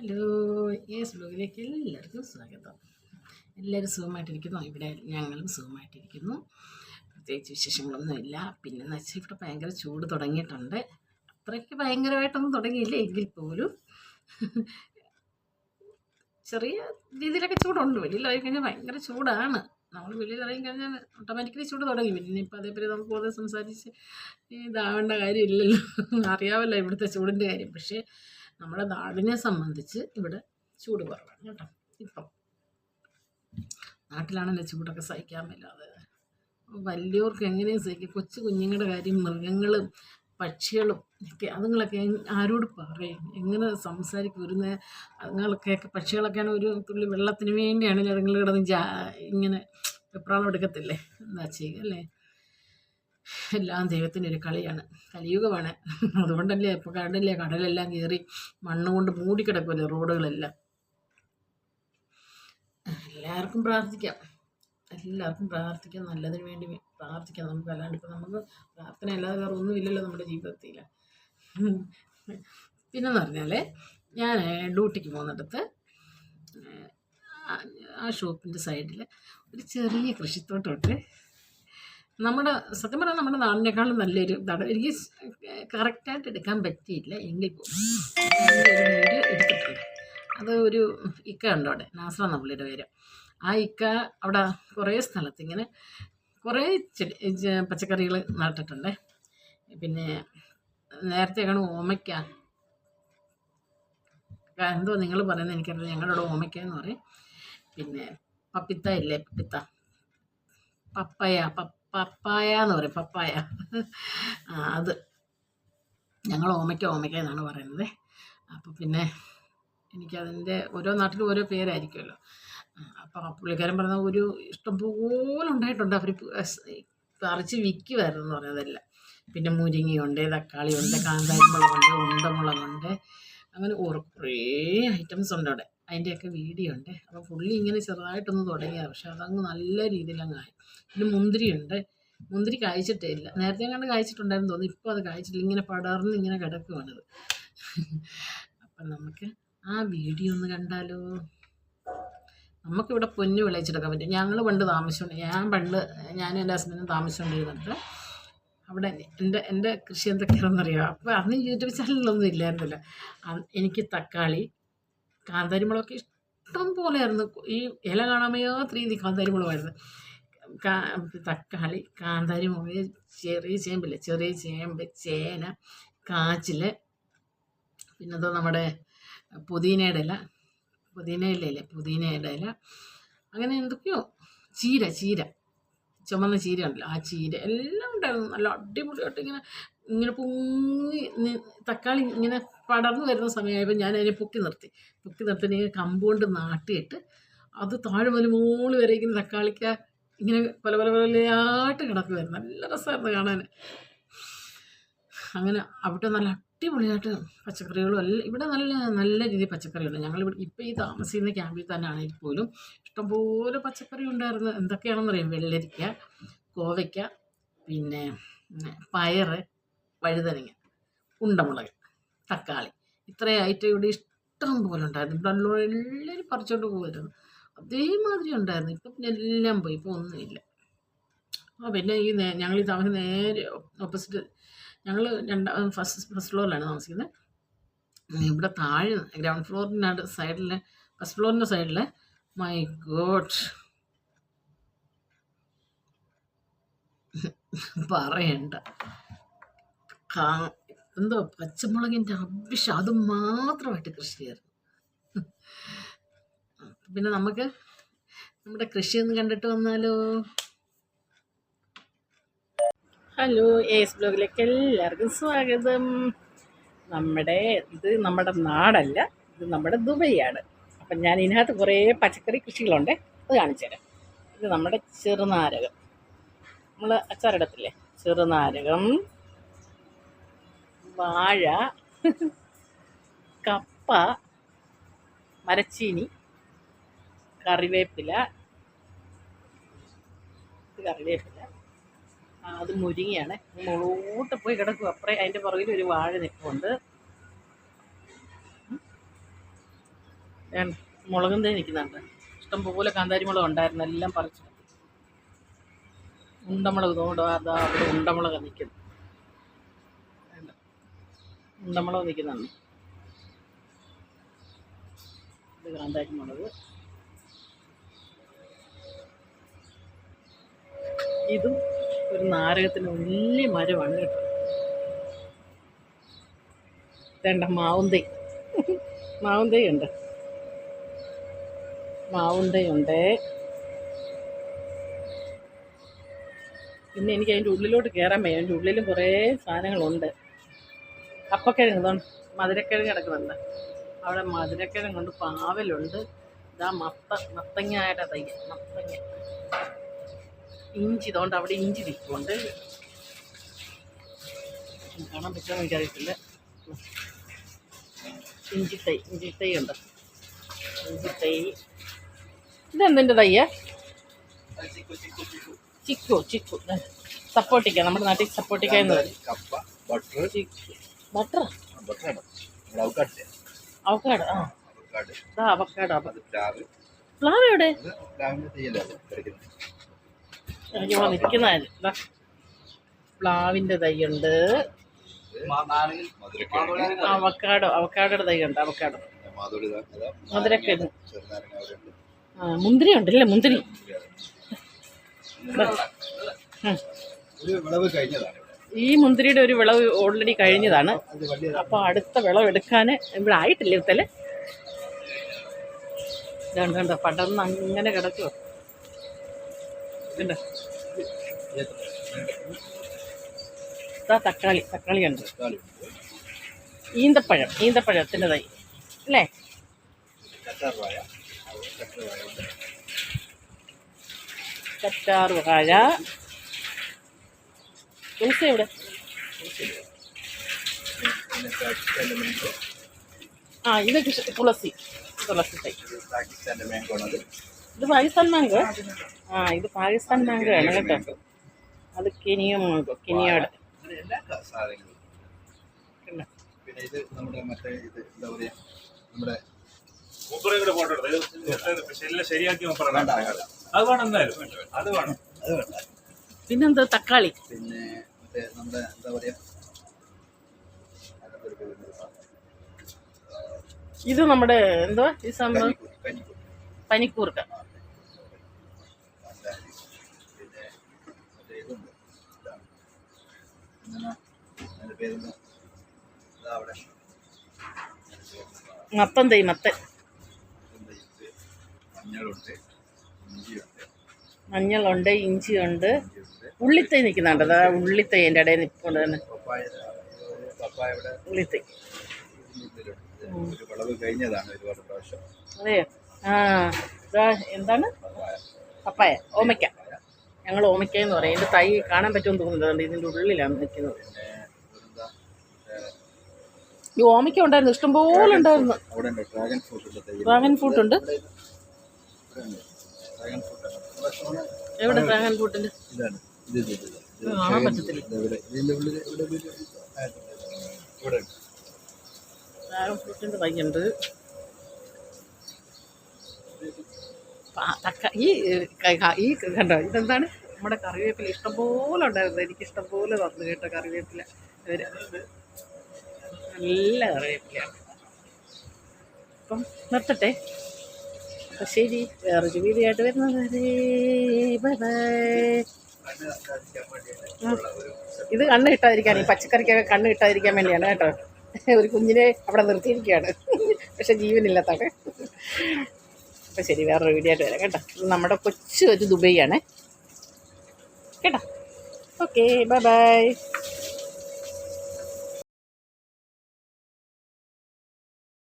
Hello S ബ്ലോഗിലേക്ക് എല്ലാവർക്കും സ്വാഗതം. എല്ലാവരും സുഖമായിട്ടിരിക്കുന്നു? ഇവിടെ ഞങ്ങളും സുഖമായിട്ടിരിക്കുന്നു. പ്രത്യേകിച്ച് വിശേഷങ്ങളൊന്നുമില്ല. പിന്നെന്ന് വെച്ചാൽ ഇവിടെ ഭയങ്കര ചൂട് തുടങ്ങിയിട്ടുണ്ട്. അത്രയ്ക്ക് ഭയങ്കരമായിട്ടൊന്നും തുടങ്ങിയില്ല. എങ്കിൽ പോലും ചെറിയ രീതിയിലൊക്കെ ചൂടുണ്ട്. വെളിയിലിറങ്ങി കഴിഞ്ഞാൽ ഭയങ്കര ചൂടാണ്. നമ്മൾ വെളിയിലിറങ്ങി കഴിഞ്ഞാൽ ഓട്ടോമാറ്റിക്കലി ചൂട് തുടങ്ങി. പിന്നെ ഇപ്പോൾ അതേപോലെ നമുക്ക് കൂടുതൽ സംസാരിച്ച് ഇതാവേണ്ട കാര്യമില്ലല്ലോ. അറിയാമല്ലോ ഇവിടുത്തെ ചൂടിന്റെ കാര്യം. പക്ഷേ നമ്മുടെ നാടിനെ സംബന്ധിച്ച് ഇവിടെ ചൂട് കുറവാണ് കേട്ടോ. ഇപ്പം നാട്ടിലാണല്ലോ ചൂടൊക്കെ സഹിക്കാൻ മേലാതെ. വലിയവർക്ക് എങ്ങനെയും സഹിക്കും. കൊച്ചു കുഞ്ഞുങ്ങളുടെ കാര്യം മൃഗങ്ങളും പക്ഷികളും ഒക്കെ അതുങ്ങളൊക്കെ ആരോട് പറയും? എങ്ങനെ സംസാരിക്കും? ഒരു അതുങ്ങളൊക്കെ പക്ഷികളൊക്കെയാണ് ഒരു തുള്ളി വെള്ളത്തിന് വേണ്ടിയാണ് അതുങ്ങൾ കിടന്ന് ജാ ഇങ്ങനെ വെപ്രാളം എടുക്കത്തില്ലേ? എന്താ ചെയ്യുക അല്ലേ? എല്ലാം ദൈവത്തിന്റെ ഒരു കളിയാണ്. കലിയുഗമാണ്. അതുകൊണ്ടല്ലേ ഇപ്പോൾ കണ്ടല്ലേ കടലെല്ലാം കയറി മണ്ണ് കൊണ്ട് മൂടിക്കിടക്കുമല്ലോ റോഡുകളെല്ലാം. എല്ലാവർക്കും പ്രാർത്ഥിക്കാം. എല്ലാവർക്കും പ്രാർത്ഥിക്കാം. നല്ലതിന് വേണ്ടി പ്രാർത്ഥിക്കാം. നമുക്ക് അല്ലാണ്ട് ഇപ്പം നമുക്ക് പ്രാർത്ഥന അല്ലാതെ വേറെ ഒന്നുമില്ലല്ലോ നമ്മുടെ ജീവിതത്തിൽ പിന്നെന്ന് പറഞ്ഞാൽ ഞാൻ ഡ്യൂട്ടിക്ക് പോകുന്നിടത്ത് ആ ഷോപ്പിന്റെ സൈഡിൽ ഒരു ചെറിയ കൃഷിത്തോട്ടമുണ്ട് നമ്മുടെ സത്യം പറഞ്ഞാൽ നമ്മുടെ നാടിനേക്കാളും നല്ലൊരു ഇതാണ് എനിക്ക് കറക്റ്റായിട്ട് എടുക്കാൻ പറ്റിയില്ല എങ്കിൽ എടുത്തിട്ടുണ്ട്. അത് ഒരു ഇക്ക ഉണ്ട് അവിടെ? നാസ്ര നമ്മളുടെ പേര്. ആ ഇക്ക അവിടെ കുറേ സ്ഥലത്ത് ഇങ്ങനെ കുറേ ചെടി പച്ചക്കറികൾ നട്ടിട്ടുണ്ട്. പിന്നെ നേരത്തെ കാണും ഓമയ്ക്ക. എന്തോ നിങ്ങൾ പറയുന്നത് എനിക്കറിയാം ഞങ്ങളുടെ ഓമയ്ക്ക എന്ന് പറയും. പിന്നെ പപ്പിത്ത ഇല്ലേ പപ്പിത്ത? പപ്പയ പപ്പ പപ്പായ എന്ന് പറയും പപ്പായ. അത്. ഞങ്ങൾ ഓമയ്ക്ക ഓമയ്ക്ക എന്നാണ് പറയുന്നത്. അപ്പോൾ പിന്നെ എനിക്കതിന്റെ ഓരോ നാട്ടിലും ഓരോ പേരായിരിക്കുമല്ലോ. അപ്പോൾ പുള്ളിക്കാരൻ പറഞ്ഞ ഒരു ഇഷ്ടംപോലെ ഉണ്ടായിട്ടുണ്ട്. അവർ പറിച്ച് വിൽക്കുമായിരുന്നു എന്ന് പറഞ്ഞതല്ല പിന്നെ മുരിങ്ങയുണ്ട് തക്കാളിയുണ്ട് കാന്താരി മുളകുണ്ട് ഉണ്ടമുളകുണ്ട്. അങ്ങനെ കുറേ ഐറ്റംസ് ഉണ്ട് അവിടെ. അതിന്റെയൊക്കെ വീഡിയോ ഉണ്ട്. അപ്പോൾ പുള്ളി ഇങ്ങനെ ചെറുതായിട്ടൊന്ന് തുടങ്ങിയത്. പക്ഷെ അതങ്ങ് നല്ല രീതിയിലങ്ങ് ആയി. പിന്നെ മുന്തിരിയുണ്ട്. മുന്തിരി കായ്ച്ചിട്ടേ ഇല്ല. നേരത്തെ കണ്ട് കായ്ച്ചിട്ടുണ്ടായിരുന്നു തോന്നുന്നു. ഇപ്പോൾ അത് കായ്ച്ചിട്ടില്ല. ഇങ്ങനെ പടർന്ന് ഇങ്ങനെ കിടക്കുവാണത് അപ്പം നമുക്ക് ആ വീഡിയോ ഒന്ന് കണ്ടാലോ? നമുക്കിവിടെ പൊന്നു വിളയിച്ചെടുക്കാൻ പറ്റും. ഞങ്ങൾ പണ്ട് താമസിച്ചുകൊണ്ട് ഞാൻ പണ്ട് ഞാനും എന്റെ ഹസ്ബൻഡും താമസിച്ചുകൊണ്ടിരുന്നിട്ട് അവിടെ എന്റെ എന്റെ കൃഷി എന്തൊക്കെയാണെന്നറിയാം? അപ്പോൾ അന്ന് യൂട്യൂബ് ചാനലൊന്നും ഇല്ലായിരുന്നില്ല. എനിക്ക് തക്കാളി കാന്താരിമുളകൊക്കെ ഇഷ്ടം പോലെയായിരുന്നു. ഈ ഇല കാണാൻ വയ്യാത്ത രീതി കാന്താരിമുളകായിരുന്നു തക്കാളി കാന്താരിമുളക് ചെറിയ ചേമ്പില്ല ചെറിയ ചേമ്പ് ചേന കാച്ചിൽ പിന്നെന്തോ നമ്മുടെ പുതിനയുടെ ഇല പുതിനയുടെ ഇല പുതിനയുടെ ഇല. അങ്ങനെ എന്തൊക്കെയോ ചീര ചീര ചുമന്ന ചീര ഉണ്ടല്ലോ ആ ചീര എല്ലാം ഉണ്ടായിരുന്നു. നല്ല അടിപൊളിയായിട്ട് ഇങ്ങനെ ഇങ്ങനെ പൊങ്ങി തക്കാളി ഇങ്ങനെ പടർന്നു വരുന്ന സമയമായപ്പോൾ ഞാൻ അതിനെ പൊക്കി നിർത്തി. പൊക്കി നിർത്തി ഇങ്ങനെ കമ്പ് നാട്ടിയിട്ട് അത് താഴെ മുതൽ മോൾ വരെ ഇങ്ങനെ തക്കാളിക്ക ഇങ്ങനെ പല പല പലയായിട്ട് കിടക്കുമായിരുന്നു നല്ല രസമായിരുന്നു കാണാൻ അങ്ങനെ അവിടെ നല്ല അടിപൊളിയായിട്ട് പച്ചക്കറികളും എല്ലാം ഇവിടെ നല്ല നല്ല രീതിയിൽ പച്ചക്കറിയുണ്ട്. ഞങ്ങൾ ഇവിടെ ഇപ്പോൾ ഈ താമസിക്കുന്ന ക്യാമ്പിൽ തന്നെ ആണെങ്കിൽ പോലും ഇഷ്ടംപോലെ പച്ചക്കറി ഉണ്ടായിരുന്നു. എന്തൊക്കെയാണെന്ന് അറിയാം. വെള്ളരിക്ക കോവയ്ക്ക പിന്നെ പയറ് വഴുതനങ്ങ ഉണ്ടമുളക്. തക്കാളി. ഇത്രയും ഐറ്റം ഇവിടെ ഇഷ്ടം പോലെ ഉണ്ടായിരുന്നു. ഇവിടെ ഉള്ള എല്ലാവരും പറിച്ചോണ്ട് പോകുമായിരുന്നു അതേമാതിരി ഉണ്ടായിരുന്നു. ഇപ്പം പിന്നെ എല്ലാം പോയി. ഇപ്പോൾ ഒന്നുമില്ല. ആ പിന്നെ ഈ ഞങ്ങൾ ഈ താമസിക്കുന്ന നേരെ ഓപ്പോസിറ്റ് ഞങ്ങൾ രണ്ടാം ഫസ്റ്റ് ഫസ്റ്റ് ഫ്ലോറിലാണ് താമസിക്കുന്നത് ഇവിടെ താഴെ ഗ്രൗണ്ട് ഫ്ലോറിന്റെ സൈഡിൽ ഫസ്റ്റ് ഫ്ലോറിന്റെ സൈഡിൽ മൈ ഗോഡ്. പറയണ്ട. എന്തോ പച്ചമുളകിന്റെ അഭിഷ അത് മാത്രമായിട്ട് കൃഷി ചെയ്യാറ് പിന്നെ നമുക്ക് നമ്മുടെ കൃഷി ഒന്ന് കണ്ടിട്ട് വന്നാലോ? ഹലോ എസ് ബ്ലോഗിലേക്ക് എല്ലാവർക്കും സ്വാഗതം. നമ്മുടെ ഇത് നമ്മുടെ നാടല്ല ഇത് നമ്മുടെ ദുബൈയാണ്. അപ്പം ഞാൻ ഇതിനകത്ത് കുറേ പച്ചക്കറി കൃഷികളുണ്ട് അത് കാണിച്ചു തരാം. ഇത് നമ്മുടെ ചെറുനാരകം. നമ്മൾ അച്ചാറിടത്തില്ലേ? ചെറുനാരകം. വാഴ കപ്പ മരച്ചീനി കറിവേപ്പില കറിവേപ്പില. അത് മുരിങ്ങയാണ്. മുളോട്ട് പോയി കിടക്കും അപ്പറേ അതിന്റെ പുറകിൽ ഒരു വാഴ നിൽപ്പുണ്ട് മുളകും തേ നിൽക്കുന്നുണ്ട്. ഇഷ്ടംപോലെ കാന്താരി മുളക് ഉണ്ടായിരുന്നു. എല്ലാം പറിച്ചു. ഉണ്ടമുളക് തോടും അതാ അവിടെ ഉണ്ടമുളക് നിൽക്കുന്നു. ഉണ്ടമുളക് നിൽക്കുന്നതാണ് ഇത് കാന്താരി മുളക് ഇതും ഒരു നാരകത്തിന് വലിയ മരമാണ് കേട്ടോ. വേണ്ട ഉണ്ട്. മാവുന്തൈ ഉണ്ട്. പിന്നെ എനിക്ക് അതിന്റെ ഉള്ളിലോട്ട് കയറാൻ വയ്യ. അതിന്റെ ഉള്ളിലും കുറേ സാധനങ്ങളുണ്ട്. കപ്പക്കിഴങ്ങ് ഇതാണ് മധുരക്കിഴങ്ങ് കിടക്കുന്നുണ്ട് അവിടെ മധുരക്കിഴങ്ങ് കൊണ്ട് പാവലുണ്ട്. ഇതാ മത്ത മത്തങ്ങയുടെ തൈ മത്തങ്ങ. ഇഞ്ചി ഇതുകൊണ്ട് അവിടെ ഇഞ്ചി നിൽക്കുന്നുണ്ട് കാണാൻ പറ്റുമോ എനിക്കറിയത്തില്ല. ഇഞ്ചിത്തൈ ഇഞ്ചിത്തൈ ഉണ്ട്. ഇഞ്ചിത്തൈ ഇതെന്തിന്റെ തയ്യ? ചിക്കു ചിക്കു. സപ്പോർട്ടിക്ക നമ്മുടെ നാട്ടിൽ സപ്പോർട്ടിക്ക എന്ന് പറയും. കപ്പ ബട്ടർ പ്ലാവിന്റെ അവക്കാട് ആ അവക്കാട് പ്ലാവ്. പ്ലാവ് എവിടെ? നിൽക്കുന്നതായിരുന്നു പ്ലാവിന്റെ തൈയുണ്ട്. അവക്കാടോ അവക്കാടോ തൈയുണ്ട് അവക്കാടോ മുന്തിരി മധുരക്കിഴങ്ങ്. ചെറുനാരങ്ങ ഉണ്ട്. ആ മുന്തിരി ഉണ്ടല്ലേ മുന്തിരി? വിളവ് കഴിഞ്ഞതാണ് ഈ മുന്തിരിയുടെ ഒരു വിളവ് ഓൾറെഡി കഴിഞ്ഞതാണ്. അപ്പോൾ അടുത്ത വിളവ് എടുക്കാൻ ഇവിടെ ആയിട്ടില്ല ഇത്തൽ ഇതുണ്ട് കണ്ടോ പടർന്ന് അങ്ങനെ കിടക്കുമോ കണ്ടോ? ഇതാ തക്കാളി തക്കാളി ഉണ്ട് ഈന്തപ്പഴം ഈന്തപ്പഴത്തിന്റെ തൈ അല്ലേ? കറ്റാർ വാഴ കറ്റാർ വാഴ ഉണ്ട് കറ്റാർ വാഴ തുളസി എവിടെ പിന്നെ പാകിസ്ഥാന്റെ ഇവിടെ ആ ഇത് കൃഷി തുളസി. തുളസി തൈ. ഇത് പാകിസ്ഥാൻ മാങ്കോ ആ ഇത് പാകിസ്ഥാൻ മാങ്കോ ആണ് കേട്ടോ. അത് കെനിയ മാങ്കോ കെനിയാട്. അങ്ങനെ എല്ലാ ക- സാധനങ്ങളും കണ്ടോ? പിന്നെ ഇത് നമ്മുടെ മറ്റേ ഇത് എന്താ പറയുക നമ്മുടെ ശരിയാക്കി അത് വേണം എന്തായാലും. അത് വേണം. അത് വേണ്ട. പിന്നെന്താ തക്കാളി? പിന്നെ മറ്റേ നമ്മുടെ എന്താ പേരുണ്ട്. ഇത് നമ്മുടെ എന്തോ ഈ സംഭവം. പനിക്കൂർക്ക. മത്തൻ തൈ മത്തൻ. മഞ്ഞളുണ്ട് ഇഞ്ചിയുണ്ട്. ഉള്ളിത്തൈ നിൽക്കുന്നുണ്ട്. അതാ ഉള്ളിത്തൈ എന്റെ ഇടയിൽ നിൽപ്പുണ്ട് തന്നെ. ഉള്ളിത്തൈ. അതെയോ? ആ ഇതാ എന്താണ്? പപ്പായ. ഓമയ്ക്ക. ഞങ്ങൾ ഓമയ്ക്ക എന്ന് പറയും. ഇതിന്റെ തൈ കാണാൻ പറ്റുമെന്ന് തോന്നുന്നുണ്ട് ഇതിന്റെ ഉള്ളിലാണ് നിൽക്കുന്നത്. ഈ ഓമയ്ക്ക ഉണ്ടായിരുന്നു. ഇഷ്ടംപോലെ ഉണ്ടായിരുന്നു. ഡ്രാഗൺ ഫ്രൂട്ട് ഉണ്ട്. എവിടെ ഡ്രാഗൺ ഫ്രൂട്ടിന്റെ ഡ്രാഗൺ ഫ്രൂട്ടിന്റെ ഈ ഈ കണ്ടോ ഇതെന്താണ്? നമ്മുടെ കറിവേപ്പില ഇഷ്ടംപോലെ ഉണ്ടായിരുന്നു. എനിക്ക് ഇഷ്ടംപോലെ തന്നു കേട്ടോ കറിവേപ്പില. നല്ല കറിവേപ്പിലയാണ്. അപ്പം നിർത്തട്ടെ. അപ്പം ശരി വേറൊരു വീഡിയോ ആയിട്ട് വരുന്നത് വരെ ബൈ ഇത് കണ്ണ് കിട്ടാതിരിക്കാൻ ഈ പച്ചക്കറിക്കൊക്കെ കണ്ണ് കിട്ടാതിരിക്കാൻ വേണ്ടിയാണ് കേട്ടോ. ഒരു കുഞ്ഞിനെ അവിടെ നിർത്തിയിരിക്കുകയാണ്. പക്ഷെ ജീവനില്ലാത്താണ് അപ്പം ശരി വേറൊരു വീഡിയോ ആയിട്ട് വരാം കേട്ടോ. നമ്മുടെ കൊച്ചു ഒരു ദുബൈ കേട്ടോ? Okay bye bye